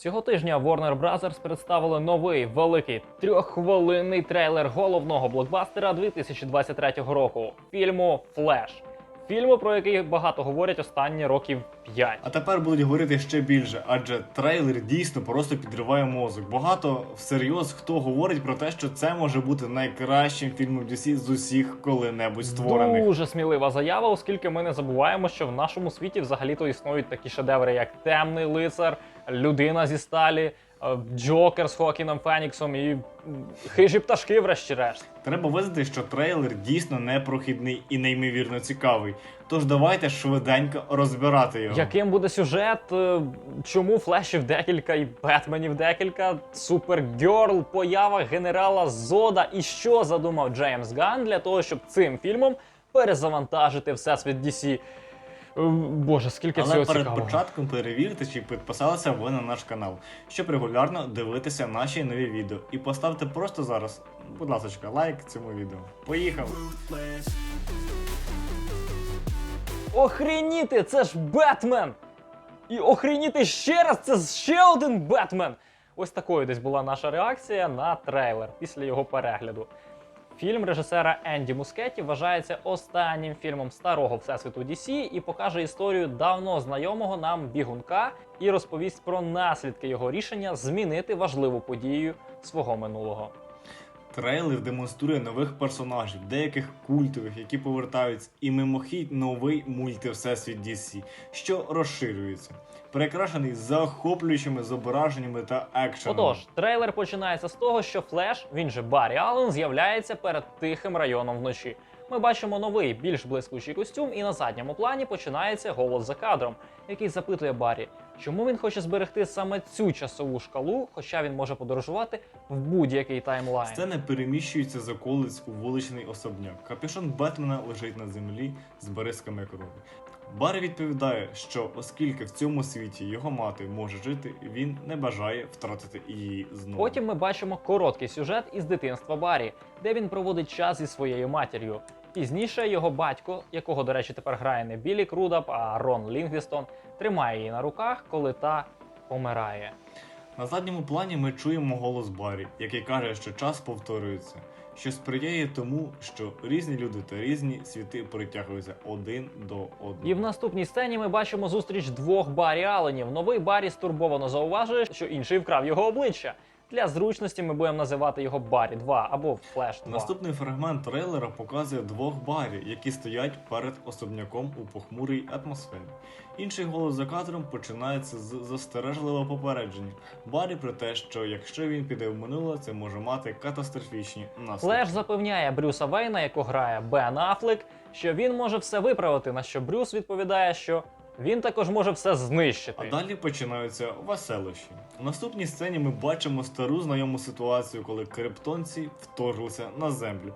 Цього тижня Warner Bros. представили новий великий трьоххвилинний трейлер головного блокбастера 2023 року фільму Флеш. Фільму, про який багато говорять останні років 5. А тепер будуть говорити ще більше, адже трейлер дійсно просто підриває мозок. Багато всерйоз хто говорить про те, що це може бути найкращим фільмом DC з усіх коли-небудь створених. Дуже смілива заява, оскільки ми не забуваємо, що в нашому світі взагалі-то існують такі шедеври, як Темний лицар, Людина зі сталі, Джокер з Хоакіном Феніксом і хижі пташки, врешті-решт. Треба визнати, що трейлер дійсно непрохідний і неймовірно цікавий. Тож давайте швиденько розбирати його. Яким буде сюжет? е, Чому флешів декілька і Бетменів декілька? Супергерл, поява генерала Зода. І що задумав Джеймс Ган для того, щоб цим фільмом перезавантажити всесвіт DC? Е, Боже, скільки Але всього перед цікавого. початком перевірте, чи підписалися ви на наш канал, щоб регулярно дивитися наші нові відео. І поставте просто зараз, будь ласка, лайк цьому відео. Поїхали! Охреніти, це ж Бетмен! І охреніти ще раз, це ще один Бетмен! Ось такою десь була наша реакція на трейлер після його перегляду. Фільм режисера Енді Мускетті вважається останнім фільмом старого всесвіту DC і покаже історію давно знайомого нам бігунка і розповість про наслідки його рішення змінити важливу подію свого минулого. Трейлер демонструє нових персонажів, деяких культових, які повертаються, і мимохідь новий мультивсесвіт DC, що розширюється, прикрашений захоплюючими зображеннями та екшеном. Отож, трейлер починається з того, що Флеш, він же Баррі Аллен, з'являється перед тихим районом вночі. Ми бачимо новий, більш блискучий костюм, і на задньому плані починається голос за кадром, який запитує Баррі, чому він хоче зберегти саме цю часову шкалу, хоча він може подорожувати в будь-який таймлайн. Сцена переміщується з околиць у вуличний особняк. Капюшон Бетмена лежить на землі з березками крові. Барі відповідає, що оскільки в цьому світі його мати може жити, він не бажає втратити її знову. Потім ми бачимо короткий сюжет із дитинства Баррі, де він проводить час зі своєю матір'ю. Пізніше його батько, якого, до речі, тепер грає не Білі Крудап, а Рон Лінгвістон, тримає її на руках, коли та помирає. На задньому плані ми чуємо голос Барі, який каже, що час повторюється, що сприяє тому, що різні люди та різні світи притягуються один до одного. І в наступній сцені ми бачимо зустріч двох Баррі Алленів. Новий Баррі стурбовано зауважує, що інший вкрав його обличчя. Для зручності ми будемо називати його Баррі 2 або Флеш 2. Наступний фрагмент трейлера показує двох барі, які стоять перед особняком у похмурій атмосфері. Інший голос за кадром починається з застережливого попередження. Барі про те, що якщо він піде в минуле, це може мати катастрофічні наслідки. Флеш запевняє Брюса Вейна, якого грає Бен Аффлек, що він може все виправити. На що Брюс відповідає, що він також може все знищити. А далі починаються веселощі. У наступній сцені ми бачимо стару знайому ситуацію, коли криптонці вторглися на землю.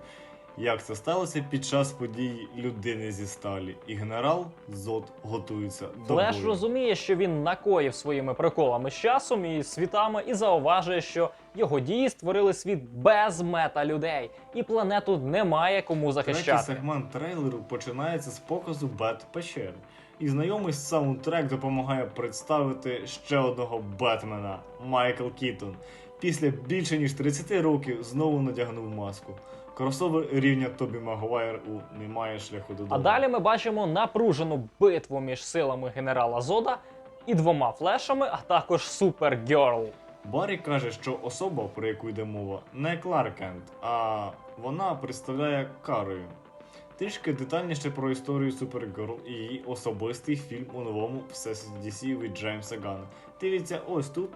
Як це сталося під час подій людини зі сталі, і генерал Зод готується до Флеш бою. розуміє, що він накоїв своїми приколами з часом і світами, і зауважує, що його дії створили світ без мета людей, і планету немає кому Третій захищати. сегмент трейлеру починається з показу Бет печери. І знайомий саундтрек допомагає представити ще одного Бетмена Майкл Кітон. Після більше ніж 30 років знову надягнув маску. Кросовер рівня Тобі Магуайр у Немає шляху додому. А далі ми бачимо напружену битву між силами генерала Зода і двома флешами, а також Супергерл. Баррі каже, що особа, про яку йде мова, не Кларк Кент, а вона представляє Карою. Трішки детальніше про історію Супергерл і її особистий фільм у новому Всесвіті DC від Джеймса Ганна. Дивіться ось тут,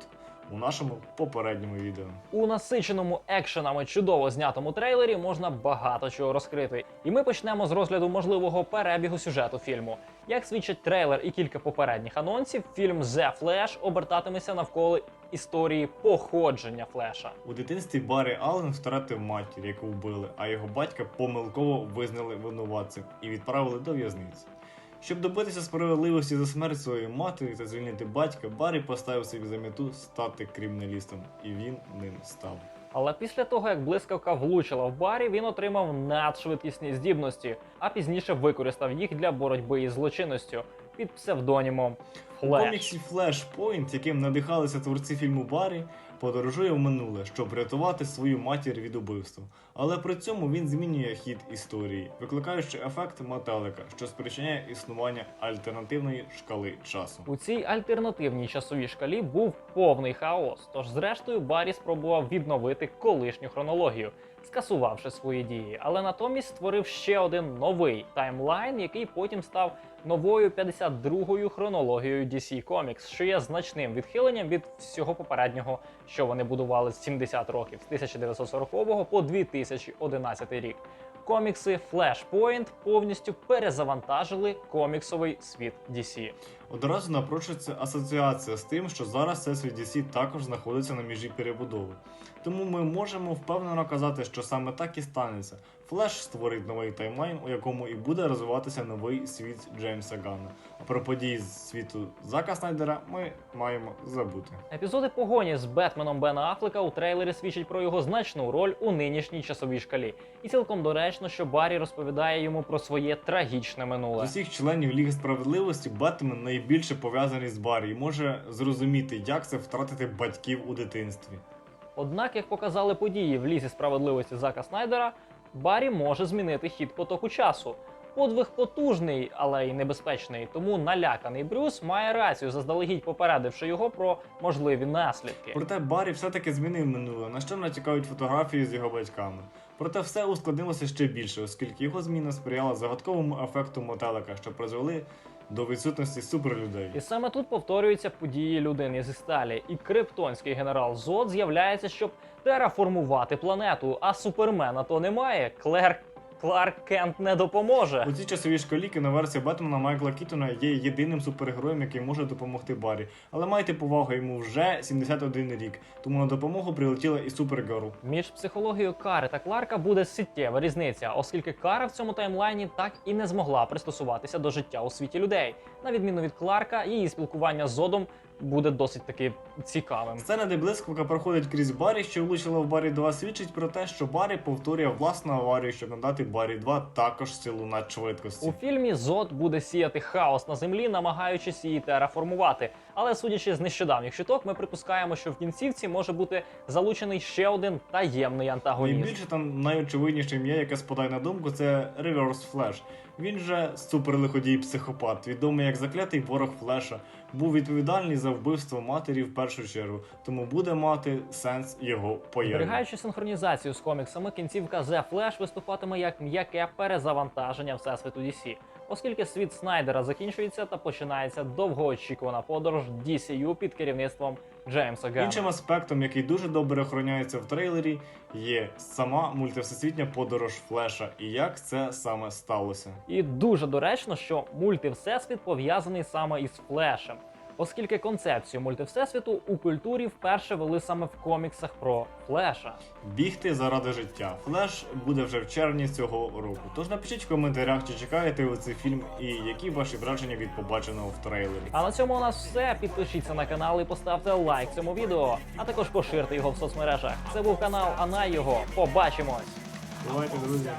у нашому попередньому відео. У насиченому екшенами чудово знятому трейлері можна багато чого розкрити. І ми почнемо з розгляду можливого перебігу сюжету фільму. Як свідчать трейлер і кілька попередніх анонсів, фільм The Flash обертатиметься навколо історії походження Флеша. У дитинстві Баррі Аллен втратив матір, яку вбили, а його батька помилково визнали винуватцем і відправили до в'язниці. Щоб добитися справедливості за смерть своєї матері та звільнити батька, Баррі поставив собі за мету стати криміналістом, і він ним став. Але після того, як блискавка влучила в барі, він отримав надшвидкісні здібності, а пізніше використав їх для боротьби із злочинністю. під псевдонімом У коміксі Flashpoint, яким надихалися творці фільму Баррі, подорожує в минуле, щоб врятувати свою матір від убивства. Але при цьому він змінює хід історії, викликаючи ефект метелика, що спричиняє існування альтернативної шкали часу. У цій альтернативній часовій шкалі був повний хаос. Тож, зрештою, Баррі спробував відновити колишню хронологію, скасувавши свої дії, але натомість створив ще один новий таймлайн, який потім став новою 52-ю хронологією DC Comics, що є значним відхиленням від всього попереднього, що вони будували з 70 років з 1940 по 2011 рік. Комікси Flashpoint повністю перезавантажили коміксовий світ DC. Одразу напрочується асоціація з тим, що зараз всесвіт DC також знаходиться на міжі перебудови. Тому ми можемо впевнено казати, що саме так і станеться. Флеш створить новий таймлайн, у якому і буде розвиватися новий світ Джеймса Ганна. А про події з світу Зака Снайдера ми маємо забути. Епізоди погоні з Бетменом Бена Афлека у трейлері свідчать про його значну роль у нинішній часовій шкалі. І цілком доречно, що Баррі розповідає йому про своє трагічне З минуле. усіх членів Ліги справедливості Бетмен найбільше пов'язаний з Баррі і може зрозуміти, як це втратити батьків у дитинстві. Однак, як показали події в лізі справедливості Зака Снайдера, Баррі може змінити хід потоку часу. Подвиг потужний, але й небезпечний, тому наляканий Брюс має рацію, заздалегідь попередивши його про можливі наслідки. Проте Баррі все-таки змінив минуле, на що натякають фотографії з його батьками. Проте все ускладнилося ще більше, оскільки його зміна сприяла загадковому ефекту мотелика, що призвели до відсутності суперлюдей. І саме тут повторюються події людини зі сталі, і криптонський генерал Зод з'являється, щоб тераформувати планету, а супермена то немає. Клер Кларк Кент не допоможе. У цій часовій шкалі кіноверсія Бетмена Майкла Кітона є єдиним супергероєм, який може допомогти Баррі. Але майте повагу, йому вже 71 рік, тому на допомогу прилетіла і Супергерл. Між психологією Кари та Кларка буде суттєва різниця, оскільки Кара в цьому таймлайні так і не змогла пристосуватися до життя у світі людей. На відміну від Кларка, її спілкування з Зодом буде досить таки цікавим. Сцена, де блискавка проходить крізь Барі, що влучила в Барі 2, свідчить про те, що Барі повторює власну аварію, щоб надати Барі 2 також силу надшвидкості. У фільмі Зод буде сіяти хаос на землі, намагаючись її тераформувати. Але судячи з нещодавніх чуток, ми припускаємо, що в кінцівці може бути залучений ще один таємний антагоніст. Найбільше там найочевидніше ім'я, яке спадає на думку, це Reverse Flash. Він же суперлиходій психопат, відомий як заклятий ворог Флеша, був відповідальний за вбивство матері в першу чергу, тому буде мати сенс його появи. Зберігаючи синхронізацію з коміксами, кінцівка The Flash виступатиме як м'яке перезавантаження всесвіту DC, оскільки світ Снайдера закінчується та починається довгоочікувана подорож DCU під керівництвом Джеймса Ганна. Іншим аспектом, який дуже добре охороняється в трейлері, є сама мультивсесвітня подорож Флеша і як це саме сталося. І дуже доречно, що мультивсесвіт пов'язаний саме із Флешем, оскільки концепцію мультивсесвіту у культурі вперше вели саме в коміксах про Флеша. Бігти заради життя. Флеш буде вже в червні цього року. Тож напишіть в коментарях, чи чекаєте ви цей фільм і які ваші враження від побаченого в трейлері. А на цьому у нас все. Підпишіться на канал і поставте лайк цьому відео, а також поширте його в соцмережах. Це був канал Анай його. Побачимось! Бувайте, друзі!